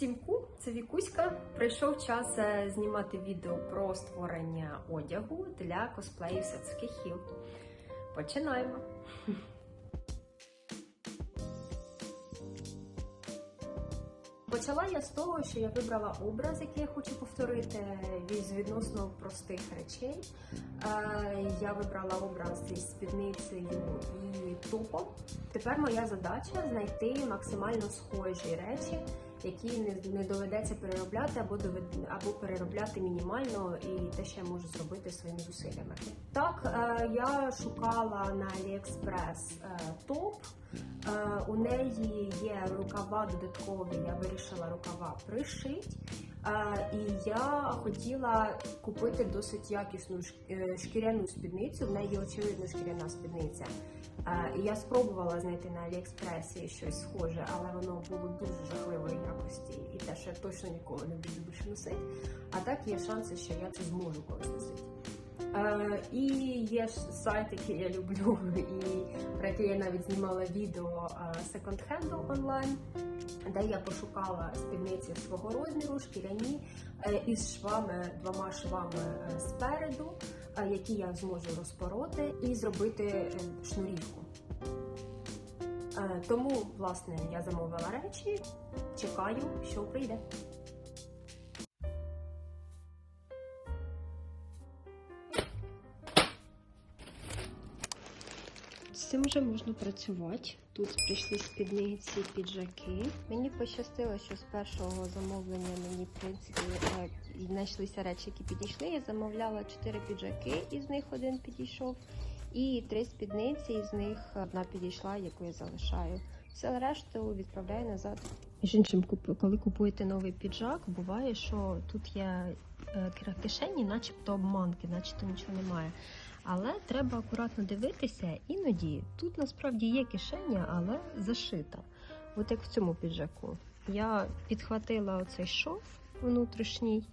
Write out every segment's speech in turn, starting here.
Всім ку, це Вікуська. Прийшов час е, знімати відео про створення одягу для косплеїв Сацуки Хіл. Починаємо. Почала я з того, що я вибрала образ, який я хочу повторити з відносно простих речей. Е, Я вибрала образ із спідницею і топом. Тепер моя задача знайти максимально схожі речі, які не, не доведеться переробляти або довед- або переробляти мінімально, і те, що я можу зробити своїми зусиллями. Так, е, я шукала на AliExpress е, топ. Е, У неї є рукава додаткові, я вирішила рукава пришити. Е, І я хотіла купити досить якісну е, шкіряну спідницю. В неї очевидно шкіряна спідниця. Я спробувала знайти на Аліекспресі щось схоже, але воно було дуже жахливої якості і те, що я точно ніколи не буду більше носити. А так є шанси, що я це зможу колись носити. Е, і є ж сайт, який я люблю, і про який я навіть знімала відео секонд-хенду онлайн, де я пошукала спідниці свого розміру, шкіряні е, із швами, двома швами е, спереду, які я зможу розпороти і зробити е, шнурівку. Е, Тому, власне, я замовила речі, чекаю, що прийде. Цим вже можна працювати. Тут прийшли спідниці, піджаки. Мені пощастило, що з першого замовлення мені, в принципі, е, знайшлися речі, які підійшли. Я замовляла чотири піджаки, із них один підійшов, і три спідниці, із них одна підійшла, яку я залишаю. Все решту відправляю назад. Між іншим, коли купуєте новий піджак, буває, що тут є е, кишені, начебто обманки, начебто нічого немає. Але треба акуратно дивитися, іноді тут насправді є кишеня, але зашита. От як в цьому піджаку. Я підхватила оцей шов внутрішній,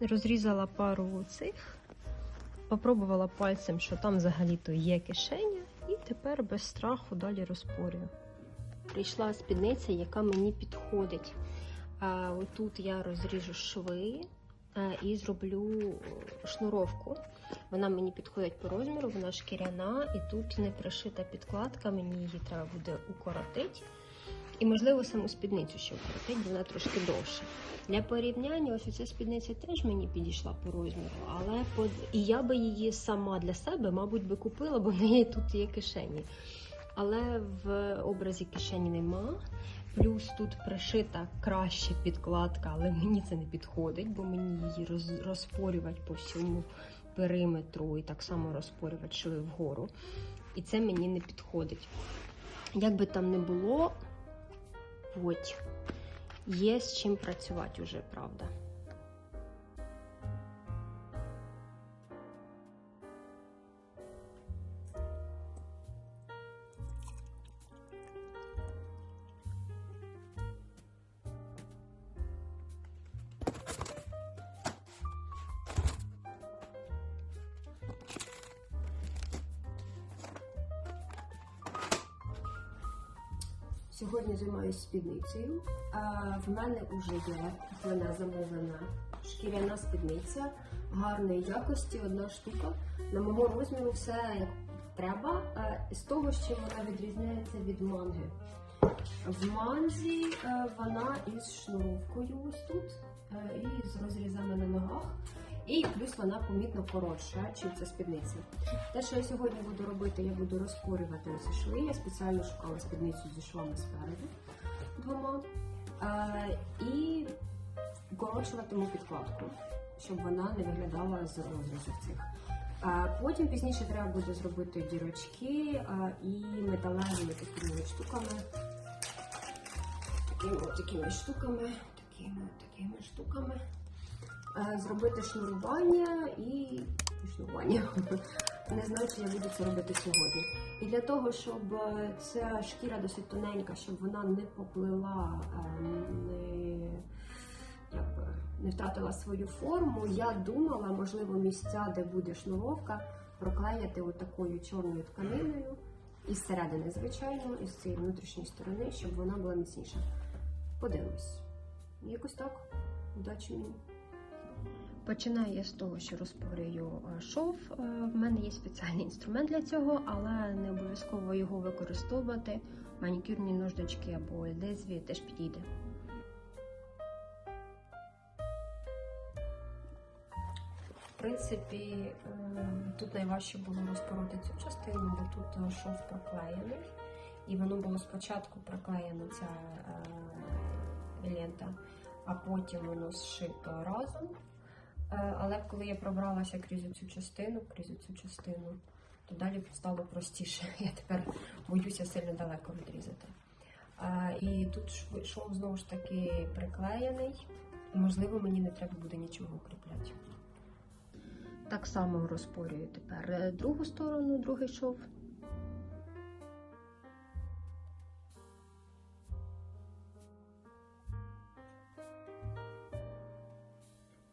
розрізала пару цих, попробувала пальцем, що там взагалі-то є кишеня, і тепер без страху далі розпорюю. Прийшла спідниця, яка мені підходить. А, Отут я розріжу шви і зроблю шнуровку. Вона мені підходить по розміру, вона шкіряна, і тут не пришита підкладка, мені її треба буде укоротити. І, можливо, саму спідницю ще укоротити, бо вона трошки довша. Для порівняння, ось ця спідниця теж мені підійшла по розміру, але по... і я би її сама для себе, мабуть, би купила, бо в неї тут є кишені. Але в образі кишені нема. Плюс тут пришита краще підкладка, але мені це не підходить, бо мені її роз... розпорювати по всьому периметру і так само розпорювати шви вгору. І це мені не підходить. Як би там не було, от, є з чим працювати вже, правда. Сьогодні займаюся спідницею. В мене вже є куплена замовлена шкіряна спідниця гарної якості, одна штука. На мого розміру все треба. З того, чим вона відрізняється від манги. В манзі е, вона із шнуровкою ось тут е, і з розрізами на ногах. І плюс вона помітно коротша, чим ця спідниця. Те, що я сьогодні буду робити, я буду розпорювати оці шви. Я спеціально шукала спідницю зі швами спереду двома. І укорочуватиму підкладку, щоб вона не виглядала з розрізів цих. Потім пізніше треба буде зробити дірочки і металевими такими штуками. Такими такими штуками, такими такими штуками. Е, Зробити шнурування і, шнурування. Не знаю, чи я буду це робити сьогодні. І для того, щоб е, ця шкіра досить тоненька, щоб вона не поплила, е, не, як не втратила свою форму, я думала, можливо, місця, де буде шнуровка, проклеяти отакою чорною тканиною із середини, звичайно, із цієї внутрішньої сторони, щоб вона була міцніша. Подивимось. Якось так. Удачі мені. Починаю я з того, що розпорюю е, шов. Е, В мене є спеціальний інструмент для цього, але не обов'язково його використовувати. Манікюрні ножнички або лезві теж підійде. В принципі, е, тут найважче було розпороти цю частину, бо тут шов проклеєний. І воно було спочатку проклеєна ця лента, а потім воно зшито разом. Е, Але коли я пробралася крізь цю частину, крізь цю частину, то далі стало простіше. Я тепер боюся сильно далеко відрізати. Е, І тут шов знову ж таки приклеєний. Можливо, мені не треба буде нічого укріпляти. Так само розпорюю тепер е, другу сторону, другий шов.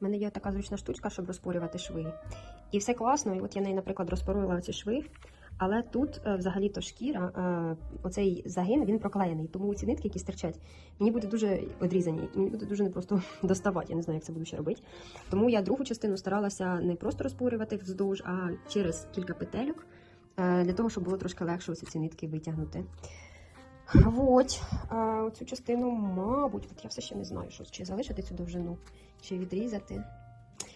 У мене є така зручна штучка, щоб розпорювати шви. І все класно. І от я нею, наприклад, розпорювала ці шви. Але тут е, взагалі-то шкіра, е, оцей загин, він проклеєний. Тому ці нитки, які стирчать, мені буде дуже одрізані, мені буде дуже непросто доставати. Я не знаю, як це буду ще робити. Тому я другу частину старалася не просто розпорювати вздовж, а через кілька петельок, е, для того, щоб було трошки легше ці нитки витягнути. От, е, цю частину, мабуть, от я все ще не знаю, що чи залишити цю довжину, чи відрізати.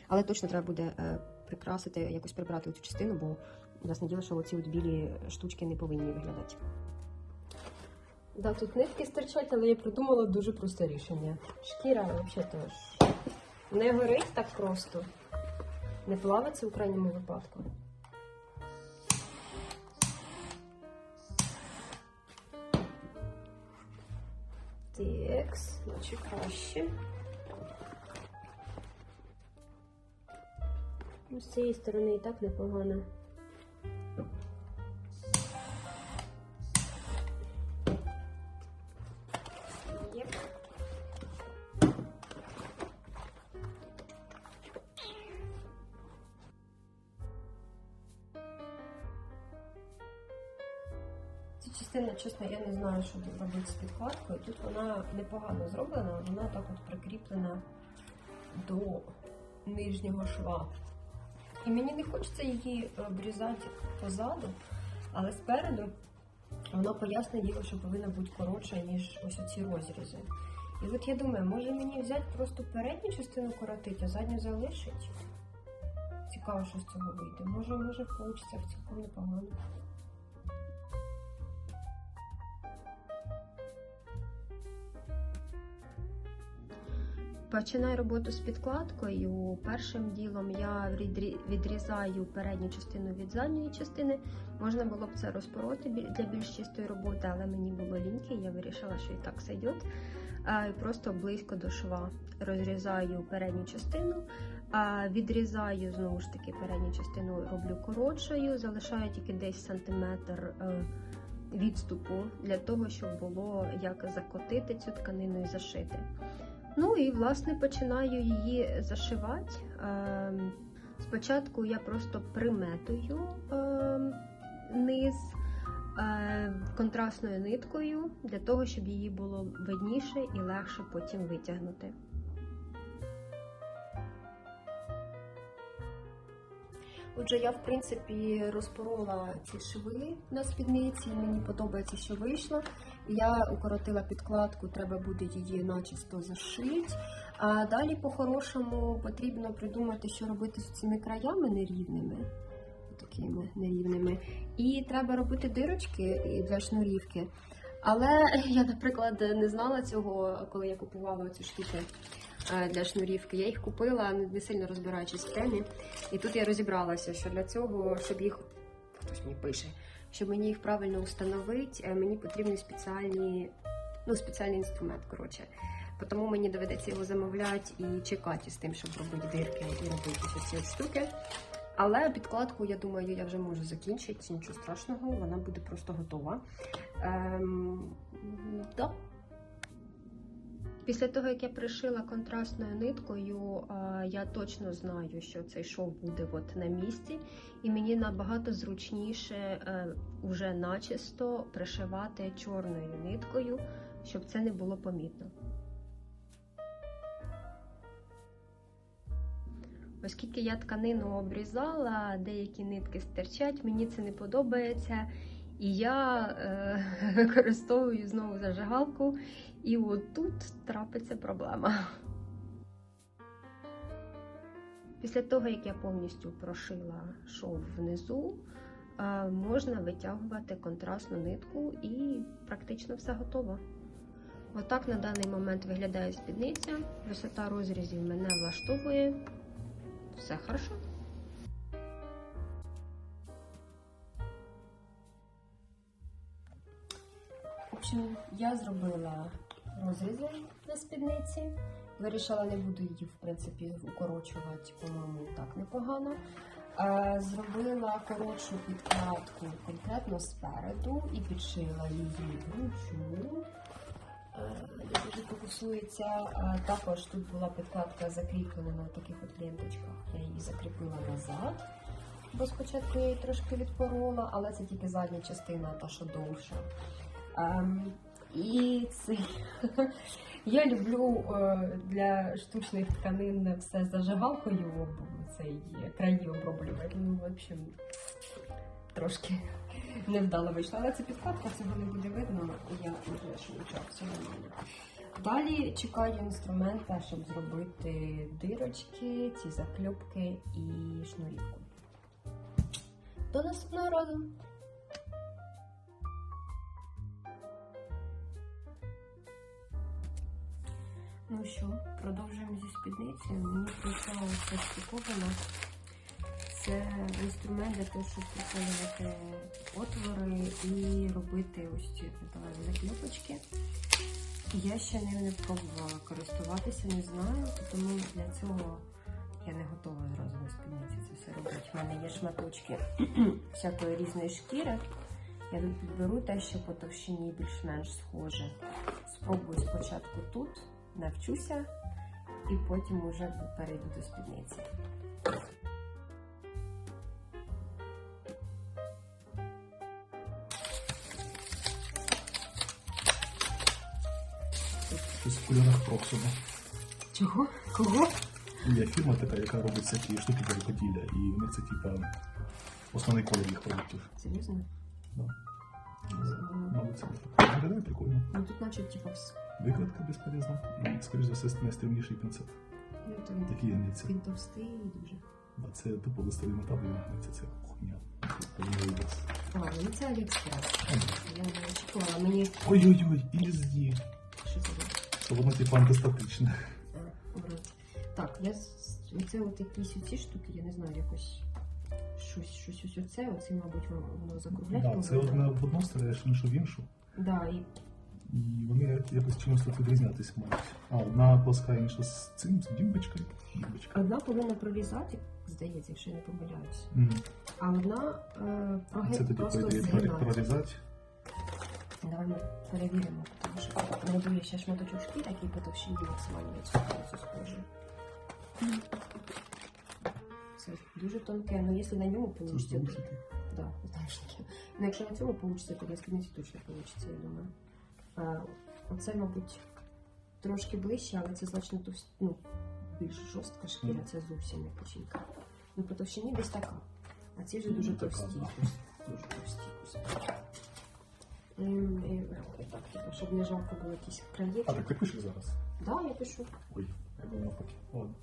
Але точно треба буде е, прикрасити, якось прибрати цю частину, бо ясне діло, що от білі штучки не повинні виглядати. Да, тут нитки стирчать, але я придумала дуже просте рішення. Шкіра взагалі не горить так просто, не плавиться в крайньому випадку. Текс, наче краще. Ну, з цієї сторони і так непогано. Ця частина, чесно, я не знаю, що тут робити з підкладкою. Тут вона непогано зроблена, вона так от прикріплена до нижнього шва. І мені не хочеться її обрізати позаду, але спереду вона поясне діло, що повинна бути коротша, ніж ось оці розрізи. І от я думаю, може мені взяти просто передню частину коротити, а задню залишити? Цікаво, що з цього вийде. Може, може, вийде в цілком непогано. Починаю роботу з підкладкою. Першим ділом я відрізаю передню частину від задньої частини. Можна було б це розпороти для більш чистої роботи, але мені було ліньки, я вирішила, що і так сойде. Просто близько до шва розрізаю передню частину, відрізаю знову ж таки передню частину роблю коротшою, залишаю тільки десь сантиметр. е, Відступу для того, щоб було як закотити цю тканину і зашити. Ну і власне починаю її зашивати. Ем, Спочатку я просто приметую ем, низ е, контрастною ниткою для того, щоб її було видніше і легше потім витягнути. Отже, я в принципі розпорола ці шви на спідниці, мені подобається, що вийшло. Я укоротила підкладку, треба буде її начисто зашити. А далі, по-хорошому, потрібно придумати, що робити з цими краями нерівними. Такими нерівними. І треба робити дирочки для шнурівки. Але я, наприклад, не знала цього, коли я купувала ці штуки е, для шнурівки. Я їх купила, не сильно розбираючись в темі. І тут я розібралася, що для цього, щоб їх хтось мені пише, щоб мені їх правильно встановити, е, мені потрібні спеціальні, ну, спеціальний інструмент. коротше. Тому мені доведеться його замовляти і чекати з тим, щоб робити дирки і робити ці штуки. Але підкладку, я думаю, я вже можу закінчити, нічого страшного, вона буде просто готова. Ем, да. Після того, як я пришила контрастною ниткою, я точно знаю, що цей шов буде от на місці, і мені набагато зручніше е, вже начисто пришивати чорною ниткою, щоб це не було помітно. Оскільки я тканину обрізала, деякі нитки стирчать, мені це не подобається. І я е, використовую знову зажигалку, і от тут трапиться проблема. Після того, як я повністю прошила шов внизу, е, можна витягувати контрастну нитку і практично все готово. Отак на даний момент виглядає спідниця. Висота розрізів мене влаштовує. Все хорошо. В я зробила розрізи на спідниці. Вирішила, не буду її, в принципі, укорочувати, по-моєму, так непогано. Е, Зробила коротшу підкладку конкретно спереду і підшила її вручну. Не дуже фокусується. Е, Також тут була підкладка закріплена на таких от ленточках. Я її закріпила назад. Бо спочатку я її трошки відпорола, але це тільки задня частина, та що довша. І я люблю е, для штучних тканин все зажигалкою цей краї оброблювати. Ну, в общем, трошки невдало вийшло. Але це підкладка, цього не буде видно. Я вже швидко все нормально. Далі чекаю інструмента, щоб зробити дирочки, ці закльопки і шнурівку. До наступного разу! Ну що, продовжуємо зі спідницею. Мені прийшла ось штуковина. Це інструмент для того, щоб приколювати отвори і робити ось ці металеві заклепочки. Я ще ним не пробувала користуватися, не знаю, тому для цього я не готова зразу на спідниці це все робити. У мене є шматочки всякої різної шкіри. Я тут підберу те, що по товщині більш-менш схоже. Спробую спочатку тут, навчуся і потім уже перейду до спідниці. Щось в кольорах проксида. Чого? Кого? Є фірма така, яка робить всякі штуки для рукоділля, і в них це типа основний колір їх продуктів. Серйозно? Да. Мабуть, це. Виглядає прикольно. Ну тут наче типа вс- Викладка безполезна. І, скоріш за все, найстримніший пінцет. ну, то він, товстий і дуже. Да, це тупо листовий метал, і гниться. Це хуйня. А, ну це Аліекспрес. Я не очікувала. Мені Ой-ой-ой, ільзі. що це? Це воно типу антистатичне. Так, я оце от якісь оці штуки, я не знаю, якось щось, щось ось оце, оце, мабуть, воно, закругляти. Да, це одне в одну стріляєш, іншу в іншу. Да, і І вони якось чимось тут відрізнятися мають. А одна плоска, інша з цим, з дімбочкою. Одна повинна прорізати, здається, якщо я не помиляюсь. Мгм. А одна е, Це тоді просто згинати. прорізати. Давай ми перевіримо, тому що є ще шматочок шкіри, який по товщині максимально відсутнюється схожий. Це дуже тонке, але якщо на ньому вийде, Да. Ну, якщо на цьому вийде, то на спідниці точно вийде, я думаю. А, оце, мабуть, трошки ближче, але це значно ну, більш жорстка шкіра, це зовсім не печінка. Ну, по товщині десь така. А ці вже дуже Ну, товсті. Дуже товсті кусочки. Ем, е, Так, типу, щоб не жалко було якісь краї. А, так ти пишеш зараз? Да, я пишу. Ой, я був навпаки. Ладно.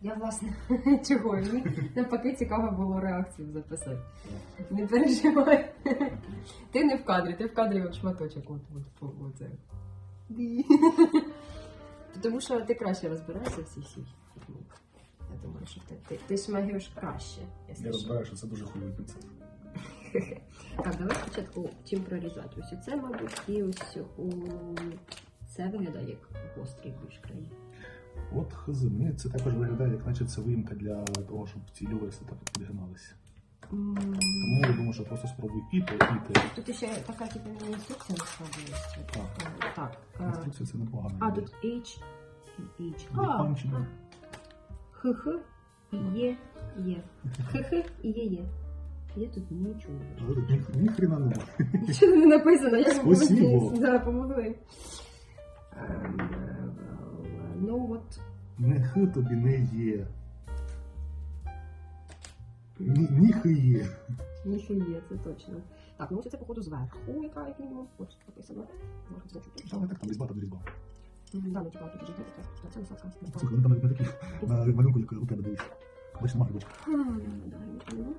Я власне чого мені навпаки цікаво було реакцію записати. Не переживай. Ти не в кадрі, ти в кадрі от шматочок. От, от, от, Тому що ти краще розбираєшся в цій всій. Я думаю, що ти, ти, ти шмагиш краще. Я розбираю, що це дуже хуйовий пінцет. Так, давай спочатку чим прорізати. Ось це, мабуть, і ось у це виглядає як гострий більш краї. От хз, мені це також виглядає, як наче це виїмка для того, щоб ці люверси так от підгиналися. М, Тому я думаю, що просто спробуй і те, і те. Тут ще така типу інструкція насправді є. Так. Е, Так. е, Інструкція це непогано. А, тут H і H. Діпанчено. ХХ і Є, Є. ХХ і Є, Є. Я тут нічого не бачу. Але тут ні, ні хрена нема. Нічого не написано, я Спасибо. помогли. Да, помогли. Ну от, Не х тобі не є. Ні, ніхує. Ніхує, це точно. Так, ну це походу зверху, яка як мінімум. От написано. Можна зачути. Та не так, там різьба, там різьба. Да, ну типа тут вже це насадка. Слухай, вони там не такі на малюнку, як у тебе дивись. Бачиш, нема грибочка. Да, нічого.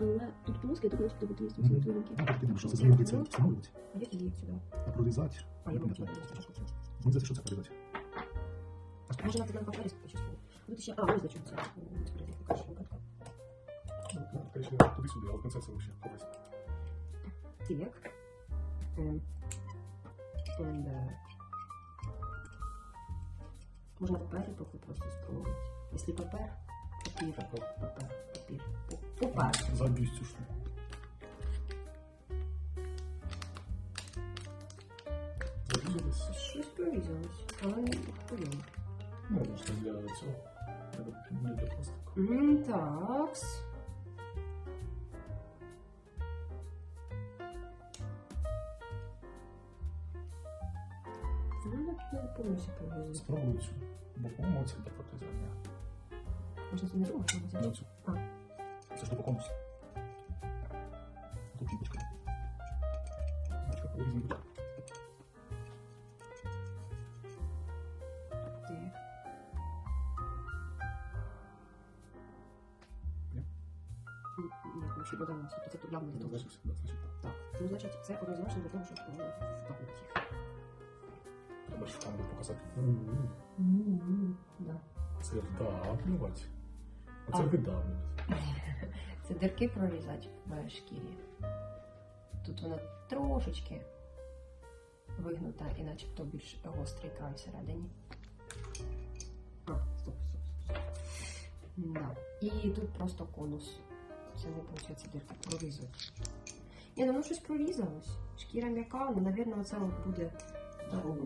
Але тут плоске, тут ось тобі твої Мгм. твоєнькі. Ну, так ти що це зробити, це встановлювати, А як її сюди? прорізати. А, я я бачу. Мені здається, що це прорізати. Тебе папері почувствую. Ну ти ще, а, ось зачем. Покажи, картка. Ну, конечно, туди-сюди, але концепція вообще ховайся. Так. Ем. And, поки просто спробувати. Якщо папер, папер, папір. Папер. Заб'юсь цю штуку. Зарізались. Щось прорізалось, але не хуйово. Ну, може, це для цього. Треба не для пластику. М, Такс. Ну, я не повністю прорізалось. Спробую цю. Бо, по-моєму, це для протезання. Можна це не можна Ну, взяти? цю. А. Це ж до конус. Тут ну, ще додалося. То це явно для того, да, так. Ну, значить, це однозначно для того, щоб втопити їх. Треба ж камеру показати. Да. Це вдавлювати. А. Оце видавлювати. Це дирки прорізати в шкірі. Тут вона трошечки вигнута і начебто більш гострий край всередині. А, стоп, стоп, стоп. Да. І тут просто конус. Не виходить дирка прорізати. Ні, ну воно щось прорізалось. Шкіра м'яка, ну, напевно, це от буде.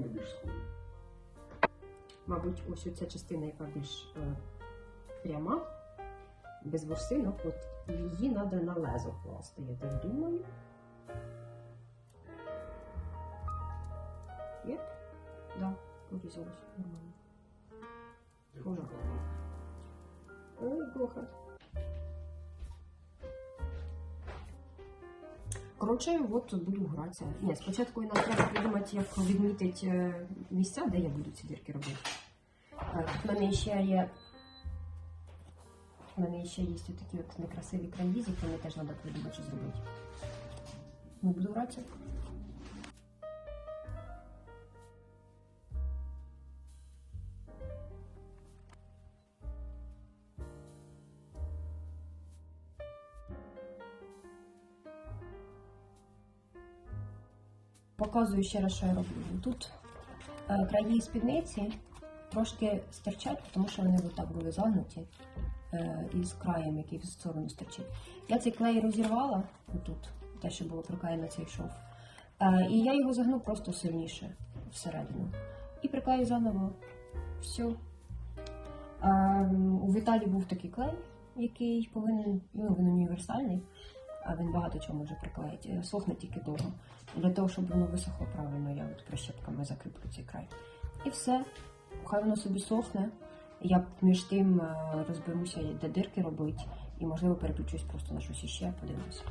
Більш схоже. Мабуть, ось ця частина, яка більш е, пряма, без ворсинок, от її треба на лезо класти, я так думаю. Єп, да, порізалось нормально. Ой, глухо. Коротше, от буду гратися. Ні, спочатку нам треба придумати, як відмітити е, місця, де я буду ці дірки робити. Тут В мене ще є. В мене ще є такі от некрасиві краї, з якими теж треба придумати, що зробити. Не буду гратися. Показую ще раз, що я роблю. Тут е, краї спідниці трошки стирчать, тому що вони отак були загнуті е, із краєм, який в сторону стирчить. Я цей клей розірвала отут, те, що було приклеєно цей шов. Е, і я його загну просто сильніше всередину. І приклею заново. Все. Е, у Віталі був такий клей, який повинен, ну він універсальний, а він багато чого може приклеїти. Е, Сохне тільки довго. Для того, щоб воно висохло правильно, я от прищепками закріплю цей край. І все. Хай воно собі сохне. Я між тим е, розберуся, де дирки робити, і можливо переключусь просто на щось іще, подивлюся.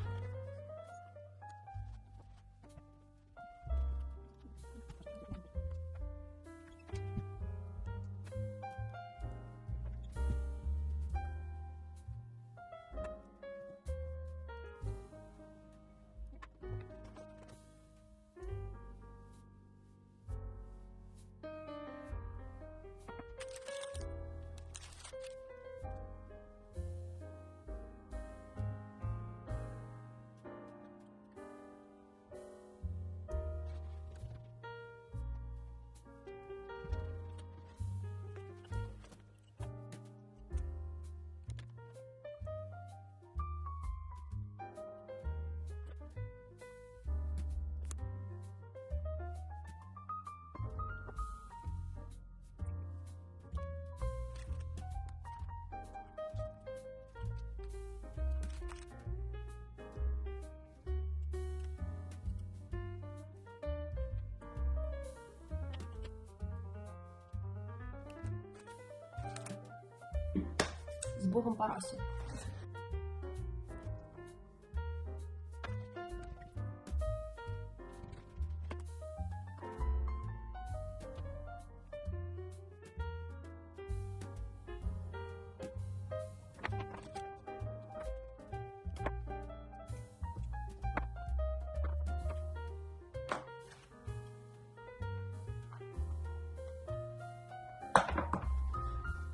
Богом Парасі.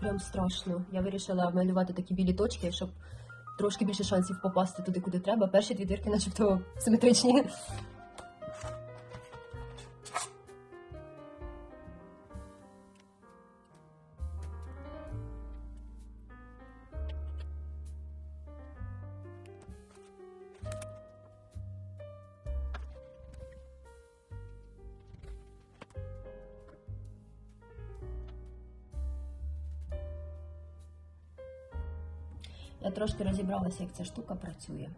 Прям страшно. Я вирішила малювати такі білі точки, щоб трошки більше шансів попасти туди, куди треба. Перші дві дірки начебто симетричні. Трошки розібралася, як ця штука працює.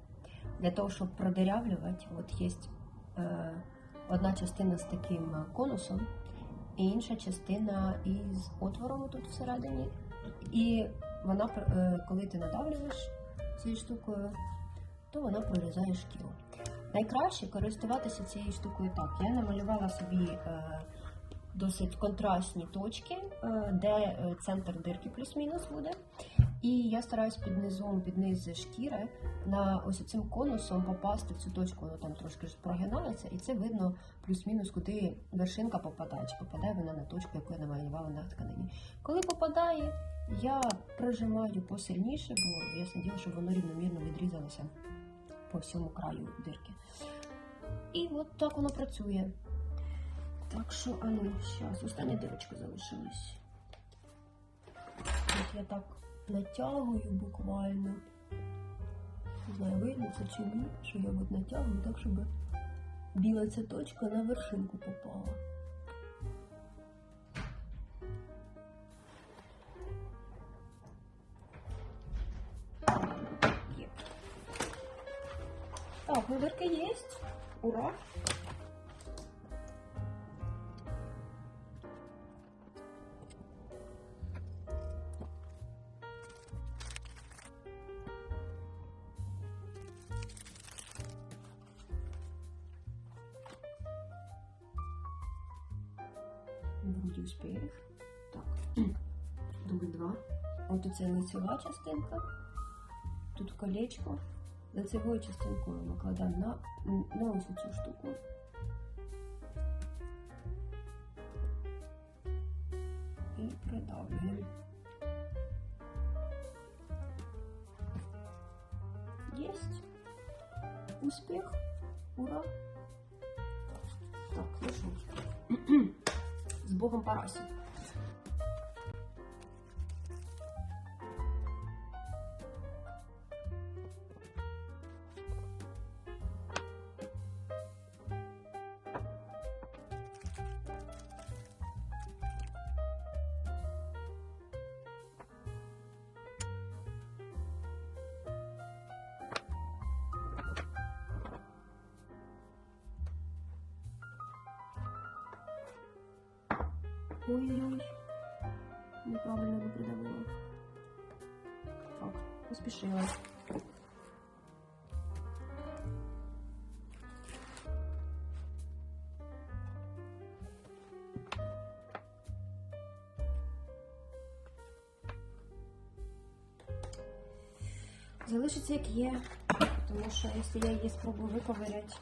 Для того, щоб продирявлювати, от є е, одна частина з таким е, конусом, і інша частина із отвором тут всередині. І вона, е, коли ти надавлюєш цією штукою, то вона прорізає шкіру. Найкраще користуватися цією штукою так. Я намалювала собі е, досить контрастні точки, е, де центр дирки плюс-мінус буде. І я стараюсь під низом, під низ шкіри на ось цим конусом попасти в цю точку, воно там трошки прогинається, і це видно плюс-мінус, куди вершинка попадає, чи попадає вона на точку, яку я намалювала на тканині. Коли попадає, я прожимаю посильніше, бо я діло, щоб воно рівномірно відрізалося по всьому краю дирки. І от так воно працює. Так що, а ну, зараз, остання дирочка залишилась. От я так натягую буквально. Не знаю, видно це чи ні, що я от натягую так, щоб біла ця точка на вершинку попала. Так, дырка есть. Ура! Оце лицева частинка. Тут колечко. Лицевою частинкою ми кладемо на, на ось цю штуку. І придавлюємо. Єсть. Успіх. Ура. Так, ну. З Богом Парасі. Залишиться як є, тому що якщо я її спробую виковиряти,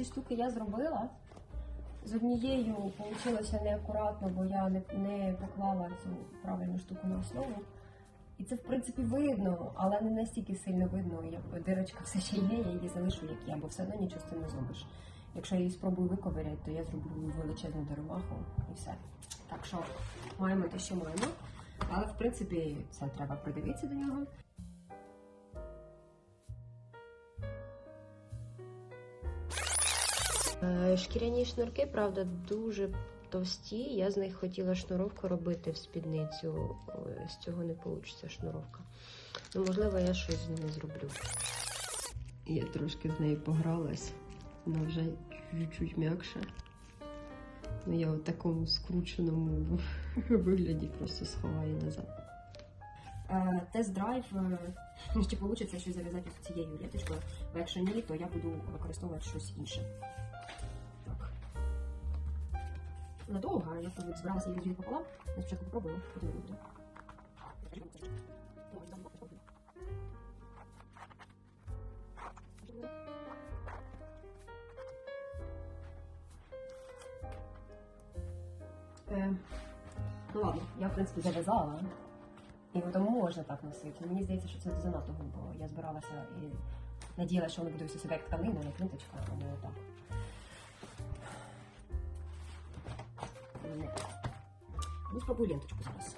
ці штуки я зробила. З однією вийшло неакуратно, бо я не, не поклала цю правильну штуку на основу. І це, в принципі, видно, але не настільки сильно видно, як дирочка все ще є, я її залишу як є, бо все одно нічого з цим не зробиш. Якщо я її спробую виковиряти, то я зроблю величезну дереваху і все. Так що маємо те, що маємо. Але в принципі це треба придивитися до нього. Шкіряні шнурки, правда, дуже товсті. Я з них хотіла шнуровку робити в спідницю. З цього не вийде шнуровка. Ну, можливо, я щось з ними зроблю. Я трошки з нею погралась. Вона вже чуть-чуть м'якша. Ну, я в такому скрученому вигляді просто сховаю назад. Е, Тест-драйв, е, чи вийде щось зав'язати з цією ленточкою, бо якщо ні, то я буду використовувати щось інше. Надовго, я тут збиралася її розділити пополам, я спочатку попробую, потім не. Е, Ну ладно, я в принципі зав'язала. І тому можна так носити. Мені здається, що це занадто грубо. Я збиралася і надіялася, що воно буде все себе як тканина, як ниточка, а не отак. Ну, спробую ленточку зараз.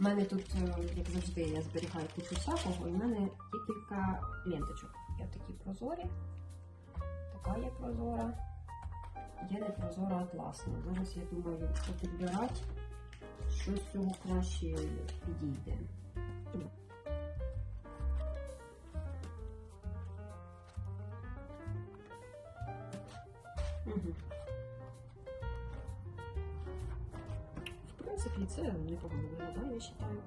У мене тут, е, як завжди, я зберігаю кучу всякого, і в мене є кілька ленточок. Є такі прозорі, така є прозора, є не прозора атласна. Зараз я думаю, підбирати що з цього краще підійде. Принципі, це непогано виглядає, я вважаю.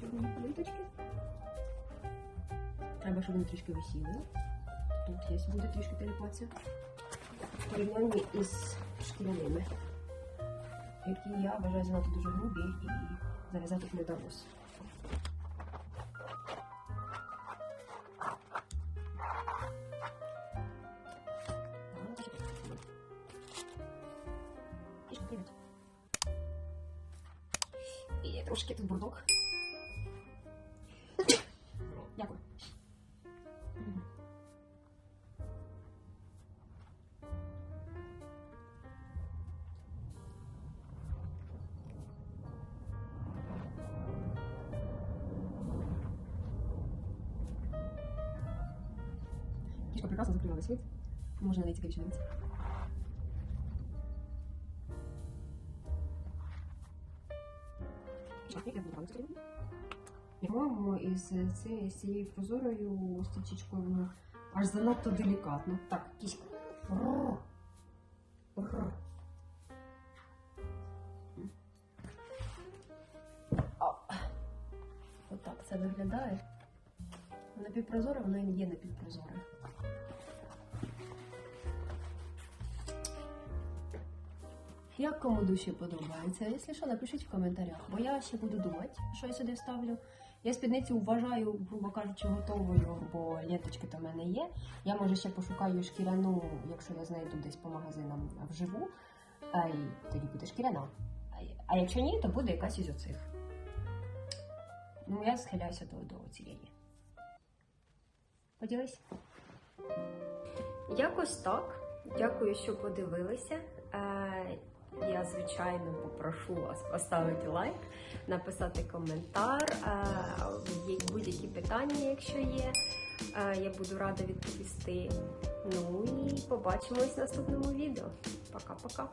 Чорні плиточки. Треба, щоб вони трішки висіли. Тут є буде трішки телепатися. В порівнянні із шкіряними, які я вважаю занадто дуже грубі і зав'язати їх не вдалося. Дякую. Кішка прекрасно закрила весь вид. Можна найцікавіше дивитися. Так, як я буду робити? По-моєму, із з цією прозорою стрічечкою воно аж занадто делікатно. Так, кіська. Отак це виглядає. Напівпрозоре, воно і є напівпрозоре. Як кому душі подобається? Якщо що, напишіть в коментарях, бо я ще буду думати, що я сюди вставлю. Я спідницю вважаю, грубо кажучи, готовою, бо ленточки то в мене є. Я може ще пошукаю шкіряну, якщо я знайду десь по магазинам вживу. А й тоді буде шкіряна. А якщо ні, то буде якась із оцих. Ну, я схиляюся до, до цієї. Поділись? Якось так. Дякую, що подивилися. Я, звичайно, попрошу вас поставити лайк, написати коментар, е, є будь-які питання, якщо є. Е, Я буду рада відповісти. Ну і побачимось в наступному відео. Пока-пока.